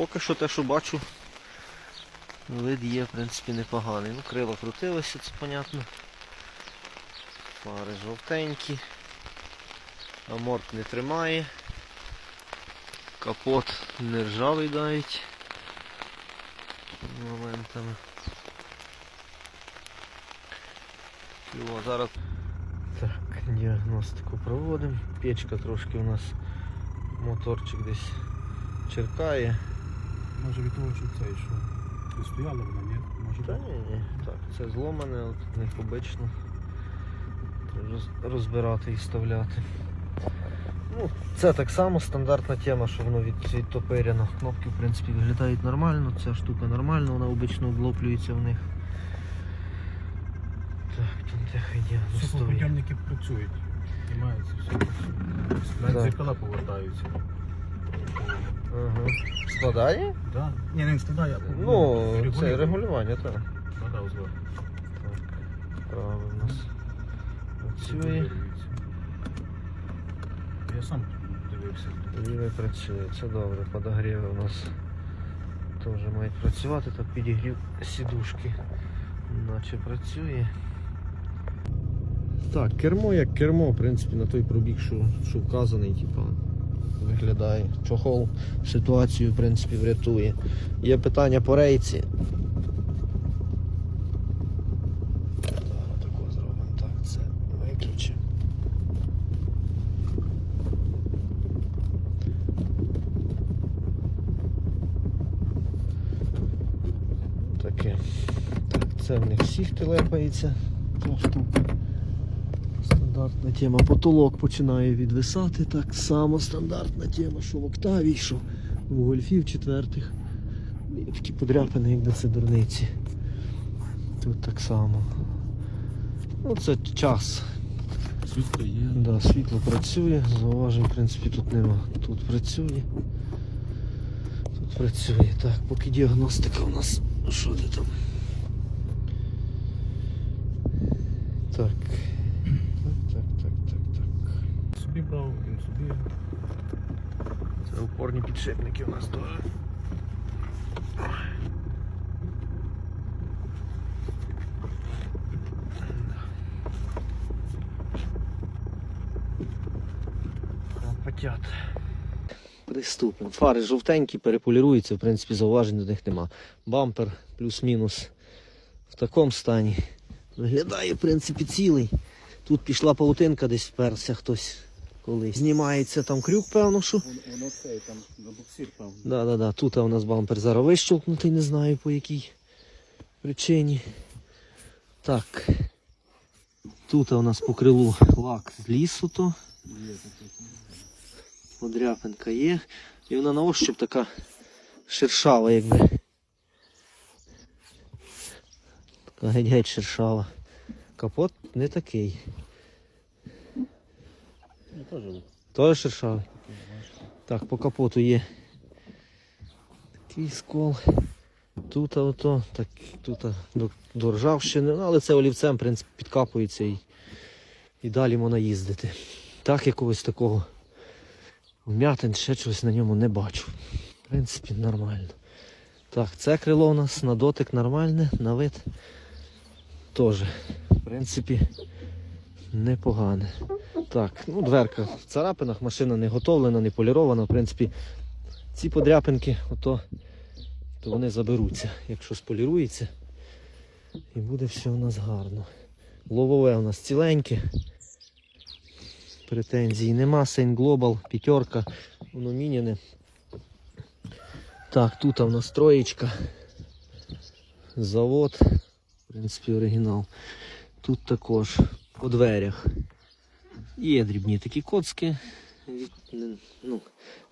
Поки що те, що бачу, вид є, в принципі, непоганий. Ну, крила крутилися, це понятно. Фари жовтенькі. Аморт не тримає. Капот не ржавий навіть. Моментами. Його зараз. Так, діагностику проводимо. Печка трошки у нас моторчик десь черкає. Може від того, що цей, що не стояла вона, ні? Може Та ні, ні. Так, це зломане, от них обично. Роз- розбирати і вставляти. Ну, це так само стандартна тема, що воно від, відтопиряно. Кнопки в принципі виглядають нормально, ця штука нормальна, вона обично облоплюється в них. Так, там тихо Все діагностує. працюють. Знімаються, все. Навіть зеркала повертаються. Ага. Складає? Да. Ні, не складає, а Ну, це регулювання, так. Да, да, узор. Так, право у нас працює. Я сам дивився. Лівий працює, це добре. Подогріви у нас теж мають працювати, так підігрів сідушки. Наче працює. Так, кермо як кермо, в принципі, на той пробіг, що, що вказаний, типа, виглядає. Чохол ситуацію, в принципі, врятує. Є питання по рейці. Тако зробимо. Так, це виключимо. Таке. Так, це в них всіх телепається. Ця штука. Стандартна тема. Потолок починає відвисати. Так само стандартна тема, що в Октаві, що в гольфів четвертих. Є такі подряпини, як на це дурниці. Тут так само. Ну, це час. Світло є. Да, світло працює, зауважень, в принципі, тут нема. Тут працює. Тут працює. Так, поки діагностика у нас. Що ти там? Так, Брав, він собі. Це опорні підшипники у нас теж. Потят. Приступимо. Фари жовтенькі, переполіруються, в принципі, зауважень до них нема. Бампер плюс-мінус в такому стані. Виглядає, в принципі, цілий. Тут пішла паутинка, десь вперся хтось колись. Знімається там крюк, певно, що. Воно цей там на буксир певно. Да, да, да. Тут у нас бампер зараз вищолкнутий, не знаю по якій причині. Так. Тут у нас по крилу лак з лісу то. Подряпинка є. І вона на ощуп така шершава, якби. Така геть-геть шершава. Капот не такий. Теж Теж шершавий. Так, по капоту є такий скол. Тут ото, так, тут до, до ржавщини, ну, але це олівцем, в принципі, підкапується і, і далі можна їздити. Так якогось такого вмятин, ще чогось на ньому не бачу. В принципі, нормально. Так, це крило у нас на дотик нормальне, на вид теж, в принципі, непогане. Так, ну дверка в царапинах, машина не готовлена, не полірована. В принципі, ці подряпинки, ото, то вони заберуться, якщо сполірується. І буде все у нас гарно. Ловове у нас ціленьке. Претензій нема. Сейн Global, п'ятерка, воно міняне. Так, тут у нас троєчка. Завод. В принципі, оригінал. Тут також по дверях. Є дрібні такі коцки. Ну,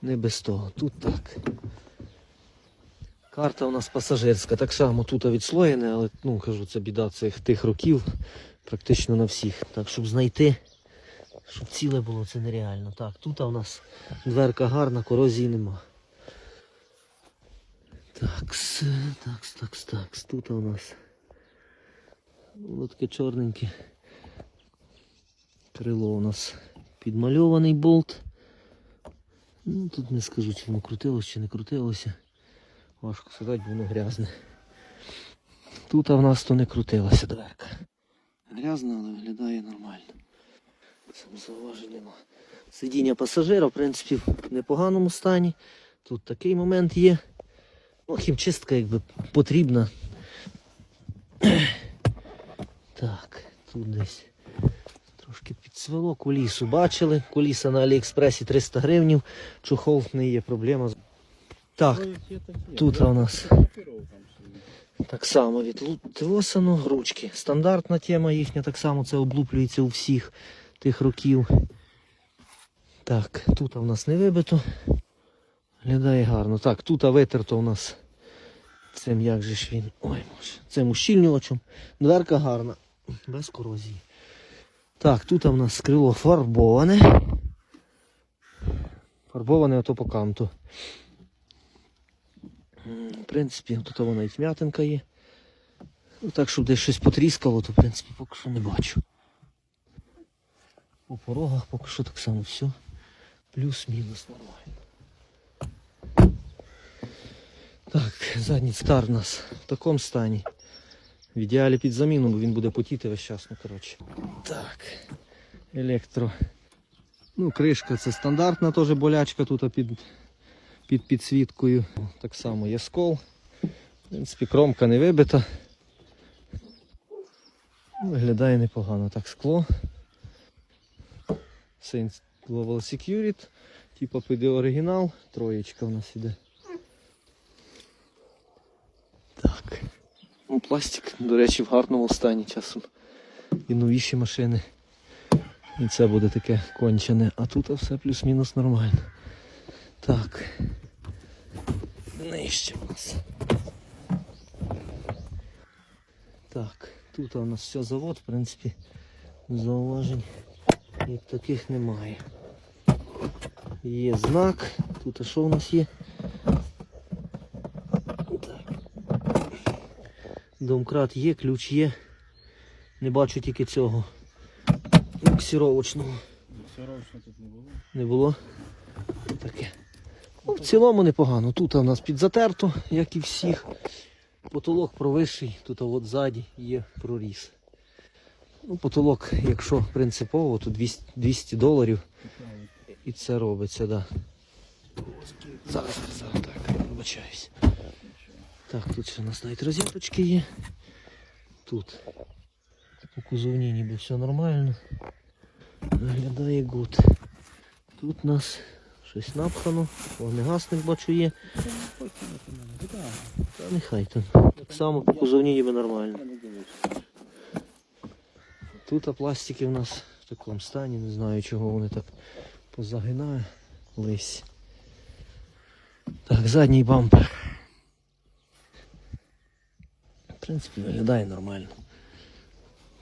не без того. Тут так. Карта у нас пасажирська. Так само тут відслоєне, але ну, кажу, це біда цих тих років. Практично на всіх. Так, щоб знайти, щоб ціле було, це нереально. Так, тут у нас дверка гарна, корозії нема. Такс, такс, такс, такс. Тут у нас таке чорненьке. Крило у нас підмальований болт. Ну, тут не скажу, чи воно крутилося, чи не крутилося. Важко сказати, воно грязне. Тут в нас то не крутилася дверка. Грязна, але виглядає нормально. Зауважень нема. Сидіння пасажира, в принципі, в непоганому стані. Тут такий момент є. Ну, хімчистка якби потрібна. Так, тут десь трошки підсвело. Кулісу бачили. Куліса на Аліекспресі 300 гривнів. Чухол не є проблема. Так, тут у нас так само відлосано, ручки. Стандартна тема їхня, так само це облуплюється у всіх тих років. Так, тут у нас не вибито. Глядає гарно. Так, тут витерто у нас цим як же ж він. Ой, може. Цим ущільнювачем. Дверка гарна, без корозії. Так, тут у нас крило фарбоване. Фарбоване ото по канту. В принципі, тут вона і тьмятинка є. Ну, так, щоб десь щось потріскало, то в принципі поки що не бачу. По порогах поки що так само все. Плюс-мінус нормально. Так, задній стар у нас в такому стані. В ідеалі під заміну, бо він буде потіти весь час, ну коротше. Так. Електро. Ну, кришка це стандартна теж болячка тут під, під підсвіткою. Так само є скол. В принципі, кромка не вибита. Виглядає непогано. Так, скло. Saints Global Security. Типа піде оригінал. Троєчка у нас іде. Так. Ну, пластик, до речі, в гарному стані часом. І новіші машини. І це буде таке кончене. А тут все плюс-мінус нормально. Так. Нижче у нас. Так, тут у нас все завод, в принципі, зауважень як таких немає. Є знак. Тут а що у нас є? Домкрат є, ключ є. Не бачу тільки цього. Буксировочного. Сировочно тут не було. Не було? Таке. Ну, в цілому непогано. Тут у нас підзатерто, як і всіх. Потолок провищий, тут от ззаді є проріз. Ну, потолок, якщо принципово, то 200, 200 доларів і це робиться, так. Да. Зараз, зараз, так, вибачаюсь. Так, тут ще у нас навіть розеточки є. Тут по кузовні ніби все нормально. Виглядає гуд. Тут у нас щось напхано, вогнегасник бачу є. Та нехай там. Так само по кузовні ніби нормально. Тут а пластики у нас в такому стані, не знаю чого вони так позагинались. Так, задній бампер. Принципі, виглядає нормально.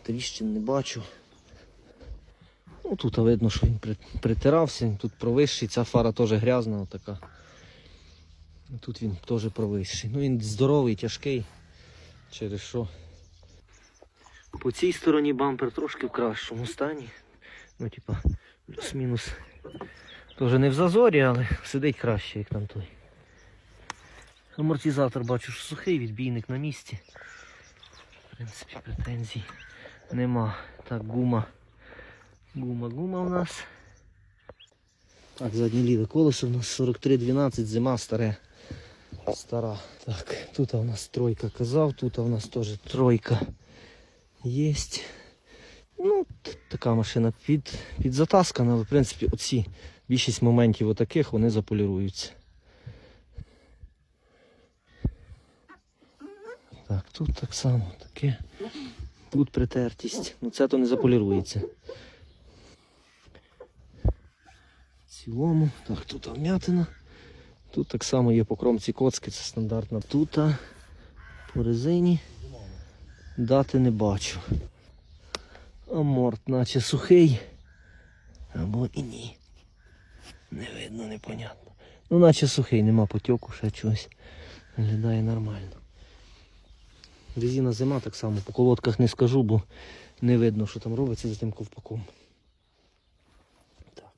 Тріщин не бачу. Ну, тут видно, що він притирався, тут провищий, ця фара теж грязна така. Тут він теж провищий. Ну він здоровий, тяжкий. Через що. По цій стороні бампер трошки в кращому стані. Ну, типа, плюс-мінус. Теж не в зазорі, але сидить краще, як там той. Амортизатор бачу, що сухий, відбійник на місці. В принципі, претензій нема. Так, гума. Гума, гума у нас. Так, заднє ліве колесо у нас 43-12, зима старе. Стара. Так, тут у нас тройка казав, тут у нас теж тройка є. Ну, така машина під, під затаскана, але в принципі оці більшість моментів отаких вони заполіруються. Так, тут так само таке. Тут притертість. Ну це то не заполірується. В цілому. Так, тут вмятина. Тут так само є по кромці коцки, це стандартна. Тут по резині дати не бачу. Аморт наче сухий. Або і ні. Не видно, непонятно. Ну, наче сухий, нема потьоку, ще чогось. Виглядає нормально. Резина зима так само, по колодках не скажу, бо не видно, що там робиться за тим ковпаком. Так.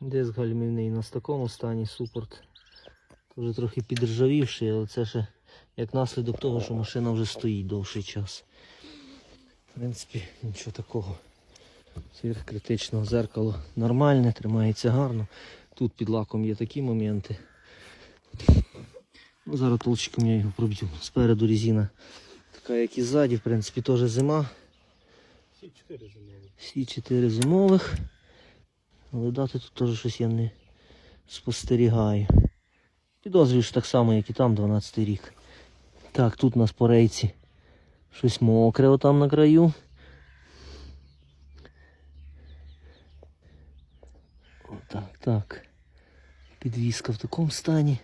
Диск гальмівний у нас в такому стані, супорт Вже трохи підржавівший, але це ще як наслідок того, що машина вже стоїть довший час. В принципі, нічого такого. Сверхкритичного зеркало нормальне, тримається гарно. Тут під лаком є такі моменти. Ну, зараз толчиком я його проб'ю. Спереду резина така, як і ззаді, в принципі, теж зима. Всі чотири зимові. Всі чотири зимових. Але дати тут теж щось я не спостерігаю. Підозрюю, що так само, як і там 12 рік. Так, тут у нас по рейці щось мокре отам на краю. Отак, так. Підвіска в такому стані.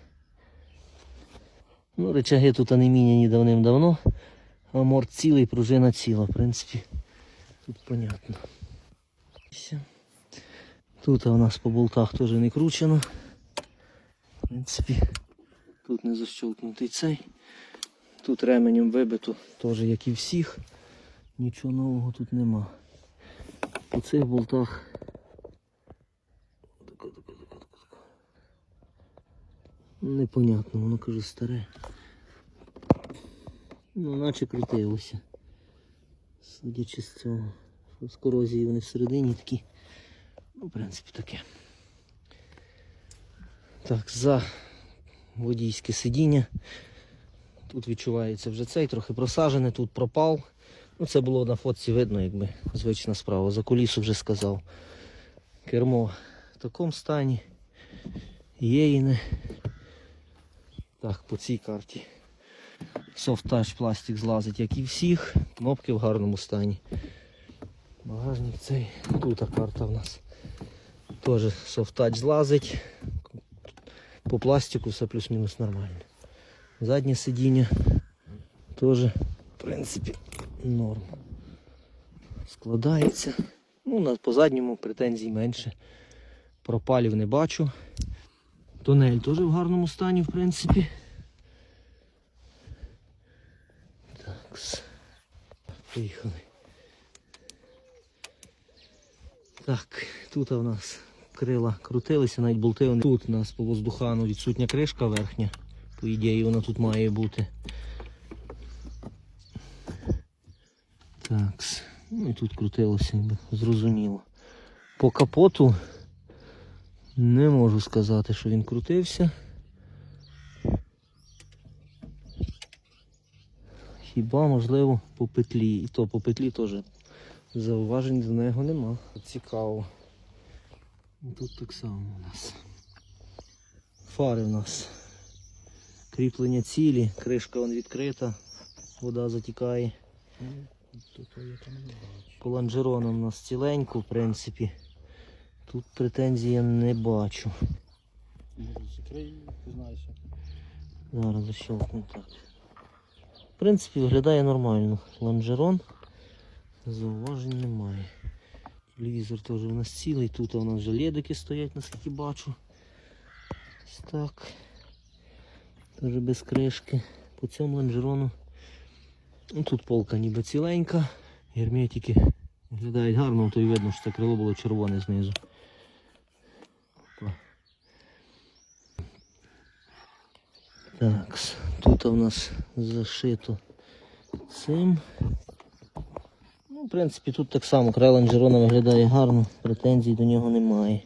Ну, речаги тут не міняні давним-давно. А морд цілий, пружина ціла, в принципі. Тут понятно. Тут у нас по болтах теж не кручено. В принципі, тут не защолкнутий цей. Тут ременем вибито, теж як і всіх. Нічого нового тут нема. По цих болтах. Тако, тако, тако, тако, тако. Непонятно, воно каже старе. Ну, наче крутилося. Судячи з цього. З корозії вони всередині такі. Ну, в принципі, таке. Так, за водійське сидіння. Тут відчувається вже цей, трохи просажений, тут пропав. Ну, це було на фотці видно, якби звична справа. За кулісу вже сказав. Кермо в такому стані. Єїне. Так, по цій карті. Touch пластик злазить, як і всіх. Кнопки в гарному стані. Багажник цей. Тут карта в нас. Теж Touch злазить. По пластику все плюс-мінус нормально. Заднє сидіння теж, в принципі, норм. Складається. Ну, по задньому претензій менше. Пропалів не бачу. Тунель теж в гарному стані, в принципі. Так. Поїхали. Так, тут у нас крила крутилися, навіть болти. вони- Тут у нас по воздухану відсутня кришка верхня. По ідеї вона тут має бути. Так. Ну і тут крутилося, зрозуміло. По капоту не можу сказати, що він крутився. Хіба можливо по петлі. І то по петлі теж зауважень до нього нема. Цікаво. Тут так само у нас. Фари у нас. Кріплення цілі, кришка вон відкрита, вода затікає. По лонжеронам у нас ціленько, в принципі. Тут претензій я не бачу. Закрий, знаєш. Зараз защелкну так. В принципі, виглядає нормально. Лонжерон. Зауважень немає. Телевізор теж у нас цілий. Тут у нас вже ледики стоять, наскільки бачу. Ось так. Теж без кришки. По цьому лонжерону. Ну, тут полка ніби ціленька. Герметики виглядають гарно, то й видно, що це крило було червоне знизу. Так, тут у нас зашито цим. Ну, в принципі, тут так само край лонжерона виглядає гарно, претензій до нього немає.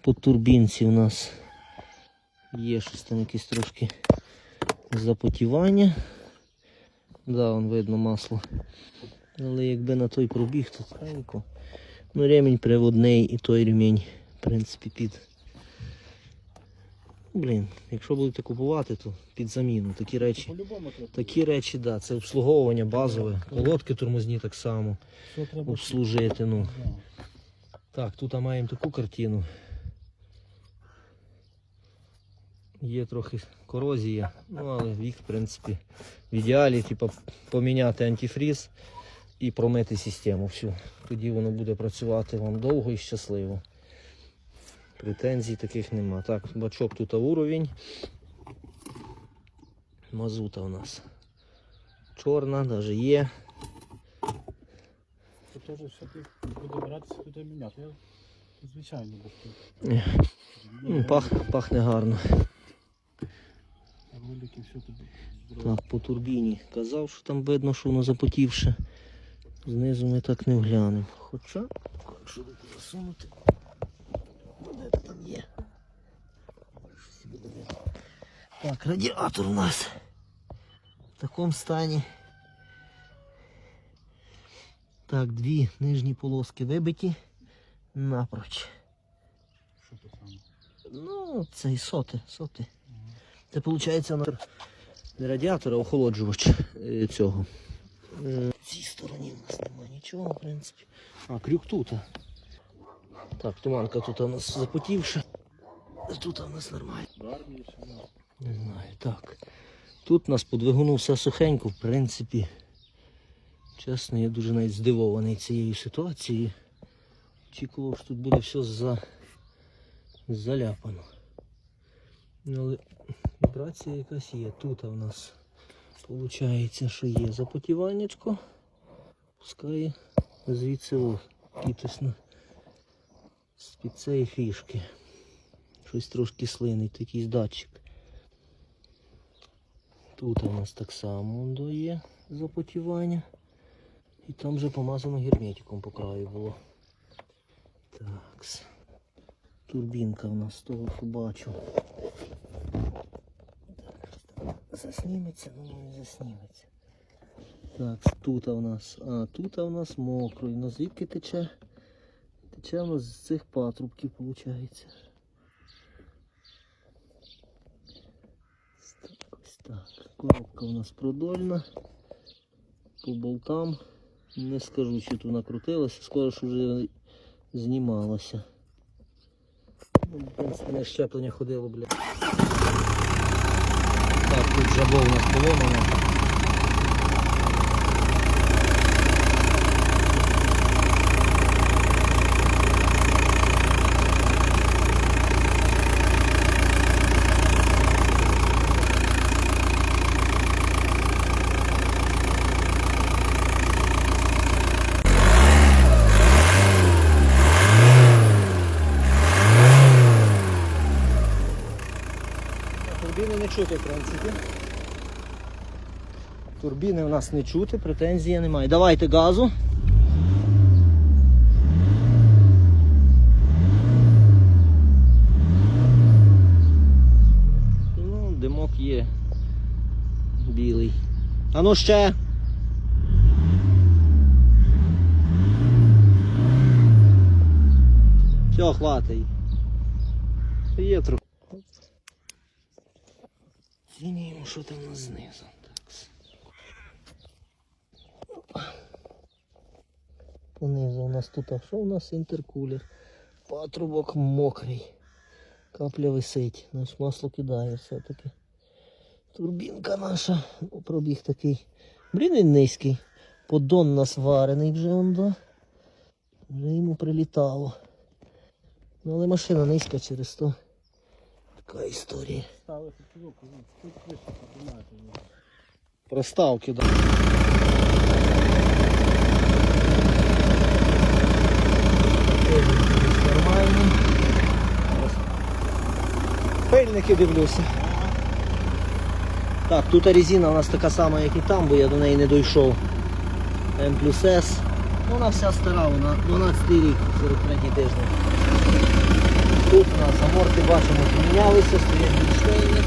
По турбінці у нас є щось там якесь трошки запотівання. Да, вон видно масло. Але якби на той пробіг, то тихенько. Ну, ремінь приводний і той ремінь, в принципі, під. Блін, якщо будете купувати, то під заміну. Такі речі. По-любому. Такі речі, да, це обслуговування базове. Колодки тормозні так само. Обслужити. Ну. Так, тут маємо таку картину. Є трохи корозія, ну але вік, в принципі, в ідеалі, типу, поміняти антифріз і промити систему. Всю. Тоді воно буде працювати вам довго і щасливо. Претензій таких нема. Так, бачок тут уровень. Мазута у нас чорна, навіть є. Це теж все-таки буде братися туди міняти. Звичайно тут. Ну, пах, пахне гарно. все. Так, по турбіні. Казав, що там видно, що воно запотівше. Знизу ми так не вглянемо. Хоча, руку засунути, це там є. Так, радіатор у нас в такому стані. Так, дві нижні полоски вибиті напроч. Що то саме? Ну, це і соти, соти. Це виходить не радіатор, а охолоджувач е, цього. Е, В цій стороні у нас немає нічого, в принципі. А, крюк тут. Так, туманка тут у нас запотівша. Тут у нас нормально. Не. Знаю, так. Тут у нас по все сухенько, в принципі. Чесно, я дуже навіть здивований цією ситуацією. Очікував, що тут буде все за... заляпано. Ну, Але вібрація якась є. Тут у нас виходить, що є запотіваннячко. Пускає звідси о, кіточно з-під цієї фішки. Щось трошки слинить, якийсь датчик. Тут у нас так само воно є запотівання. І там вже помазано герметиком по краю було. Так. Турбінка у нас того, що бачу. Так, засніметься, ну не засніметься. Так, тут у нас. А, тут у нас мокро. На звідки тече? Тече у нас з цих патрубків, виходить. Ось так. Коробка у нас продольна. По болтам. Не скажу, чи тут накрутилося, скоро ж вже знімалося. Ну, в принципі, на щеплення ходило, блядь. Так, тут жабо у нас поломано. Турбіни не чути, в принципі. Турбіни у нас не чути, претензії немає. Давайте газу. Ну, димок є. Білий. А ну ще. Все, хватить. Є трохи. Змінюємо, що там нас знизу. Так. Опа. Понизу у нас тут, а що у нас інтеркулер? Патрубок мокрий. Капля висить. Наш масло кидає все-таки. Турбінка наша. Ну, пробіг такий. Блін, він низький. Поддон у нас варений вже он, да. Вже йому прилітало. Ну, але машина низька через то. Така історія. Піднімати. Проставки, да. Пильники дивлюся. Так, тут резина у нас така сама, як і там, бо я до неї не дійшов. М плюс С. Ну, Вона вся стара, вона 12 рік, 43 тиждень. Тут у нас аморти бачимо помінялися, стоять більштейни.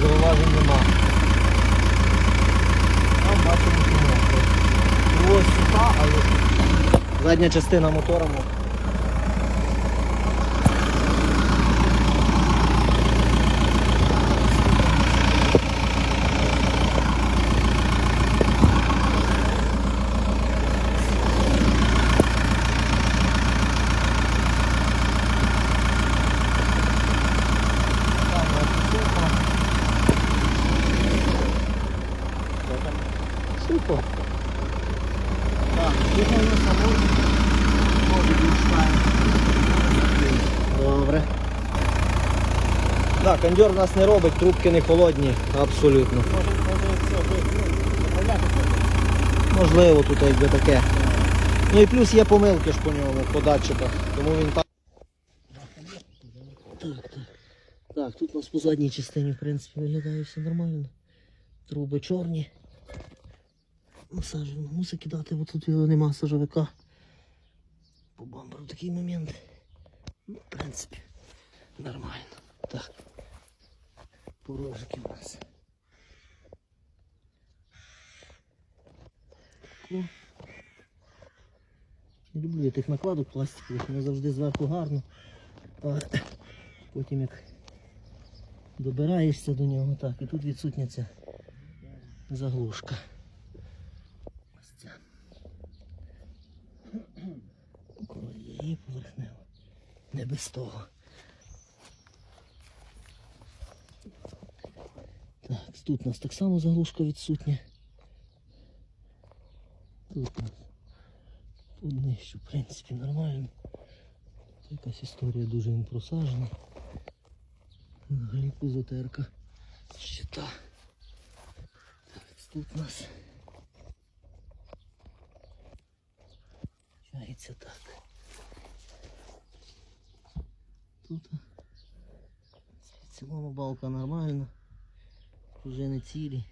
Зауважень нема. Там бачимо кімнату. Ось суха, але задня частина мотора мокра. Там, ось сухо. Супер. Так, їхав на самому. Може Добре. Так, кондьор нас не робить, трубки не холодні, абсолютно. Можливо, тут якби таке. Ну і плюс є помилки ж по ньому, по датчиках. Тому він так. Так, тут у нас по задній частині, в принципі, виглядає все нормально. Труби чорні. Насаджено. Мусить кидати, бо тут його нема сажовика. По бамперу такий момент. Ну, в принципі, нормально. Так. Порожики у нас. Люблю я тих накладок пластикових, воно завжди зверху гарно. А потім як добираєшся до нього, так, і тут відсутня ця заглушка. Ось ця. Коли її поверхнево. Не без того. Так, тут у нас так само заглушка відсутня. Тут у нас тут нижче, в принципі, нормально. Це якась історія дуже їм просажена. Взагалі позотерка. Щита. Так, тут у нас. Чається так. Тут в цілому балка нормальна. Пружини цілі.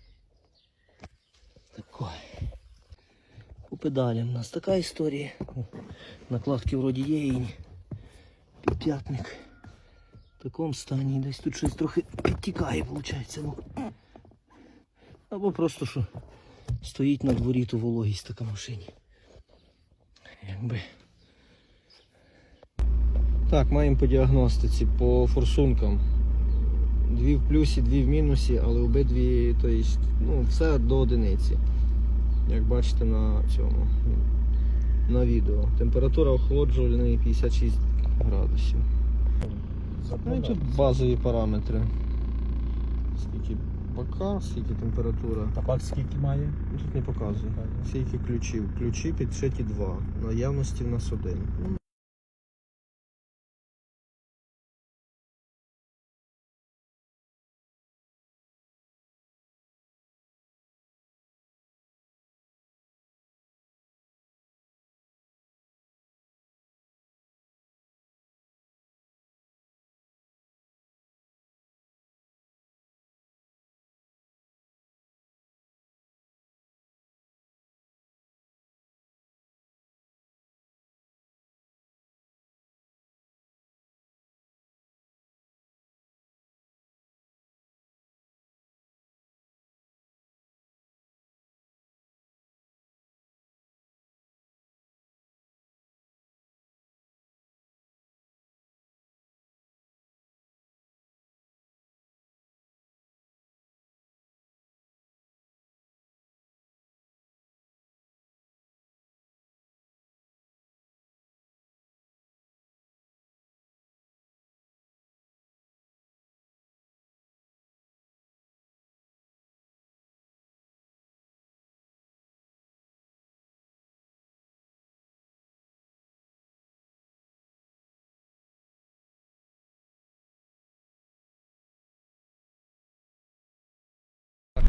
Такое. По педалям у нас така історія. Накладки вроді є і підп'ятник в такому стані. Десь тут щось трохи підтікає, виходить. Ну. Або просто що стоїть на дворі ту вологість така машині. Якби. Так, маємо по діагностиці, по форсункам. Дві в плюсі, дві в мінусі, але обидві, то есть, ну, все до одиниці. Як бачите на цьому на відео. Температура охолоджувальної 56 градусів. Ну і тут базові параметри. Скільки бока, скільки температура. А бак скільки має? Тут не показує. Скільки ключів. Ключі підшиті два. Наявності в нас один.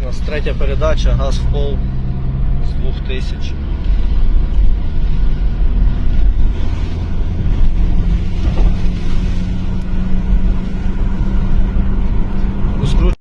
У нас третя передача, газ в пол з 2000.